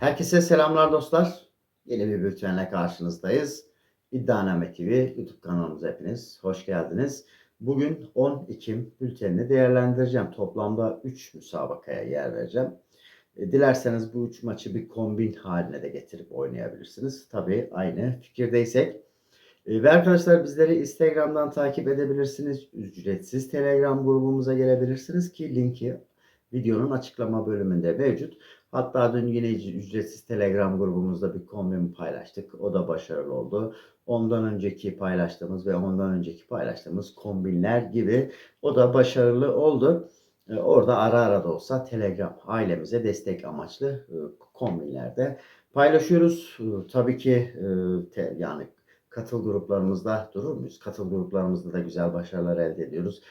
Herkese selamlar dostlar. Yeni bir bültenle karşınızdayız. İddianame TV YouTube kanalımıza hepiniz hoş geldiniz. Bugün 10 Ekim bültenini değerlendireceğim. Toplamda 3 müsabakaya yer vereceğim. E, Dilerseniz bu 3 maçı bir kombin haline de getirip oynayabilirsiniz. Tabii aynı fikirdeysek. E, Ve arkadaşlar bizleri Instagram'dan takip edebilirsiniz. Ücretsiz Telegram grubumuza gelebilirsiniz ki linki videonun açıklama bölümünde mevcut. Hatta dün yine ücretsiz Telegram grubumuzda bir kombin paylaştık. O da başarılı oldu. Ondan önceki paylaştığımız ve ondan önceki paylaştığımız kombinler gibi o da başarılı oldu. Ee, Orada ara ara da olsa Telegram ailemize destek amaçlı e, kombinlerde paylaşıyoruz. Ee, Tabii ki e, yani katıl gruplarımızda durur muyuz? Katıl gruplarımızda da güzel başarılar elde ediyoruz.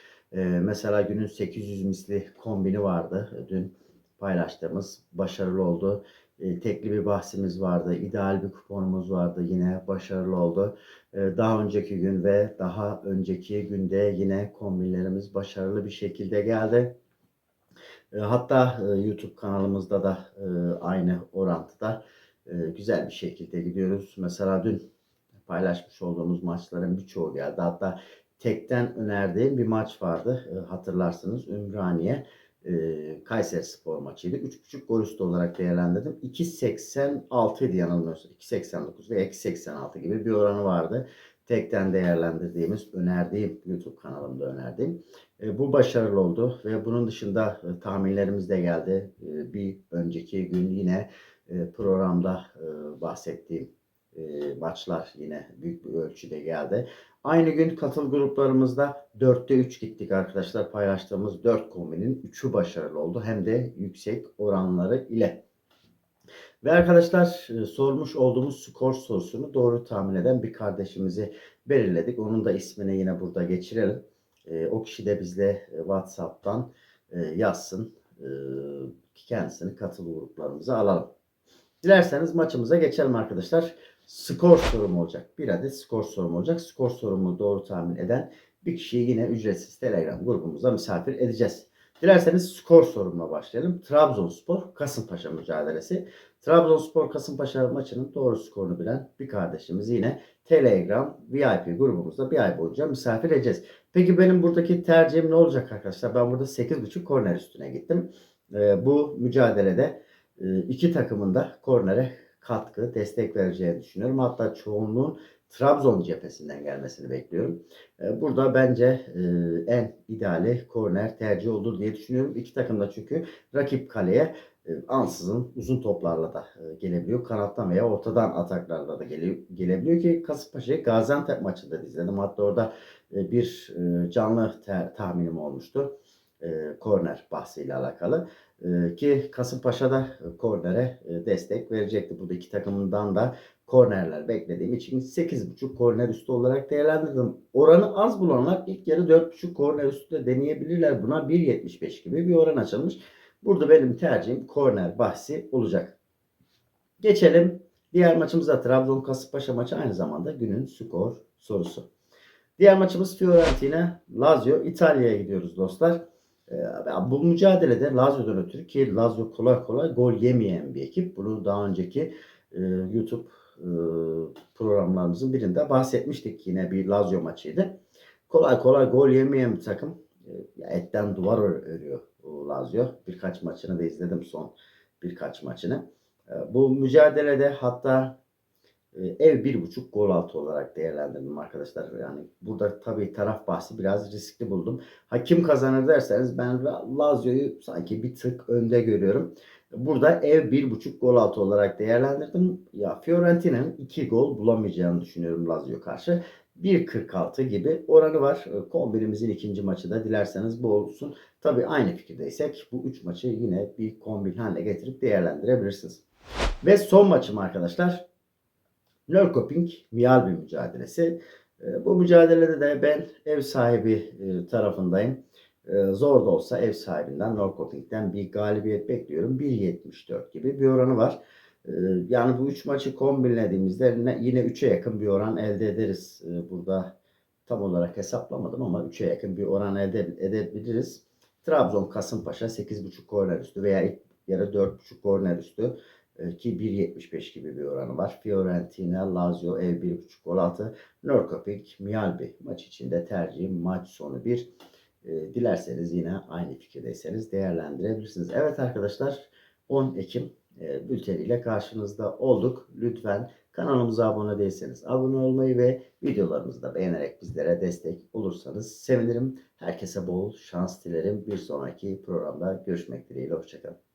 Mesela günün 800 misli kombini vardı dün paylaştığımız başarılı oldu. E, tekli bir bahsimiz vardı. ideal bir kuponumuz vardı. Yine başarılı oldu. E, daha önceki gün ve daha önceki günde yine kombinlerimiz başarılı bir şekilde geldi. E, hatta e, YouTube kanalımızda da e, aynı orantıda e, güzel bir şekilde gidiyoruz. Mesela dün paylaşmış olduğumuz maçların birçoğu geldi. Hatta tekten önerdiğim bir maç vardı. E, hatırlarsınız Ümraniye e, Kayseri Spor maçıydı. 3.5 gol üstü olarak değerlendirdim. 2.86 idi yanılmıyorsam. 2.89 ve 2.86 gibi bir oranı vardı. Tekten değerlendirdiğimiz, önerdiğim, YouTube kanalımda önerdiğim. E, bu başarılı oldu ve bunun dışında e, tahminlerimiz de geldi. E, bir önceki gün yine e, programda e, bahsettiğim e, maçlar yine büyük bir ölçüde geldi. Aynı gün katıl gruplarımızda 4'te 3 gittik arkadaşlar. Paylaştığımız 4 kombinin 3'ü başarılı oldu. Hem de yüksek oranları ile. Ve arkadaşlar e, sormuş olduğumuz skor sorusunu doğru tahmin eden bir kardeşimizi belirledik. Onun da ismini yine burada geçirelim. E, o kişi de bizle e, WhatsApp'tan yazsın. Kendisini katıl gruplarımıza alalım. Dilerseniz maçımıza geçelim arkadaşlar. Skor sorum olacak. Bir adet skor sorum olacak. Skor sorumu doğru tahmin eden bir kişiyi yine ücretsiz Telegram grubumuza misafir edeceğiz. Dilerseniz skor sorumla başlayalım. Trabzonspor Kasımpaşa mücadelesi. Trabzonspor Kasımpaşa maçının doğru skorunu bilen bir kardeşimizi yine Telegram VIP grubumuzda bir ay boyunca misafir edeceğiz. Peki benim buradaki tercihim ne olacak arkadaşlar? Ben burada 8.5 korner üstüne gittim. Ee, bu mücadelede e, iki takımın da kornere katkı, destek vereceğini düşünüyorum. Hatta çoğunluğun Trabzon cephesinden gelmesini bekliyorum. E, Burada bence e, en ideali korner tercih olur diye düşünüyorum. İki takım da çünkü rakip kaleye e, ansızın uzun toplarla da gelebiliyor. Kanattan veya ortadan ataklarla da gele- gelebiliyor ki Kasımpaşa'yı Gaziantep maçında da izledim. Hatta orada bir canlı tahminim olmuştu. E, korner bahsiyle alakalı. E, ki Kasımpaşa'da e, kornere e, destek verecekti. Burada iki takımından da kornerler beklediğim için 8.5 korner üstü olarak değerlendirdim. Oranı az bulanlar ilk yarı 4.5 korner üstü de deneyebilirler. Buna 1.75 gibi bir oran açılmış. Burada benim tercihim korner bahsi olacak. Geçelim diğer maçımıza Trabzon Kasımpaşa maçı aynı zamanda günün skor sorusu. Diğer maçımız Fiorentina Lazio İtalya'ya gidiyoruz dostlar. Ee, bu mücadelede Lazio'dan ötürü ki Lazio kolay kolay gol yemeyen bir ekip. Bunu daha önceki e, YouTube e, programlarımızın birinde bahsetmiştik. Yine bir Lazio maçıydı. Kolay kolay gol yemeyen bir takım. E, etten duvar ör- örüyor Lazio. Birkaç maçını da izledim son birkaç maçını. E, bu mücadelede hatta ev bir buçuk gol altı olarak değerlendirdim arkadaşlar. Yani burada tabii taraf bahsi biraz riskli buldum. Ha kim kazanır derseniz ben Lazio'yu sanki bir tık önde görüyorum. Burada ev bir buçuk gol altı olarak değerlendirdim. Ya Fiorentina'nın iki gol bulamayacağını düşünüyorum Lazio karşı. 1.46 gibi oranı var. E, Kombinimizin ikinci maçı da dilerseniz bu olsun. Tabii aynı fikirdeysek bu üç maçı yine bir kombin haline getirip değerlendirebilirsiniz. Ve son maçım arkadaşlar. Norrköping Mjällby mücadelesi. E, Bu mücadelede de ben ev sahibi e, tarafındayım. E, Zor da olsa ev sahibinden Norrköping'den bir galibiyet bekliyorum. 1.74 gibi bir oranı var. E, Yani bu 3 maçı kombinlediğimizde ne- yine 3'e yakın bir oran elde ederiz. Burada tam olarak hesaplamadım ama 3'e yakın bir oran elde edebiliriz. Trabzon Kasımpaşa 8.5 korner üstü veya ilk yarı 4.5 korner üstü. E, ki 1.75 gibi bir oranı var. Fiorentina, Lazio ev 1.5 gol altı. Norrköping, Mjällby maç içinde tercihim maç sonu 1. E, dilerseniz yine aynı fikirdeyseniz değerlendirebilirsiniz. Evet arkadaşlar 10 Ekim e, bülteniyle karşınızda olduk. Lütfen kanalımıza abone değilseniz abone olmayı ve videolarımızı da beğenerek bizlere destek olursanız sevinirim. Herkese bol şans dilerim. Bir sonraki programda görüşmek dileğiyle. Hoşçakalın.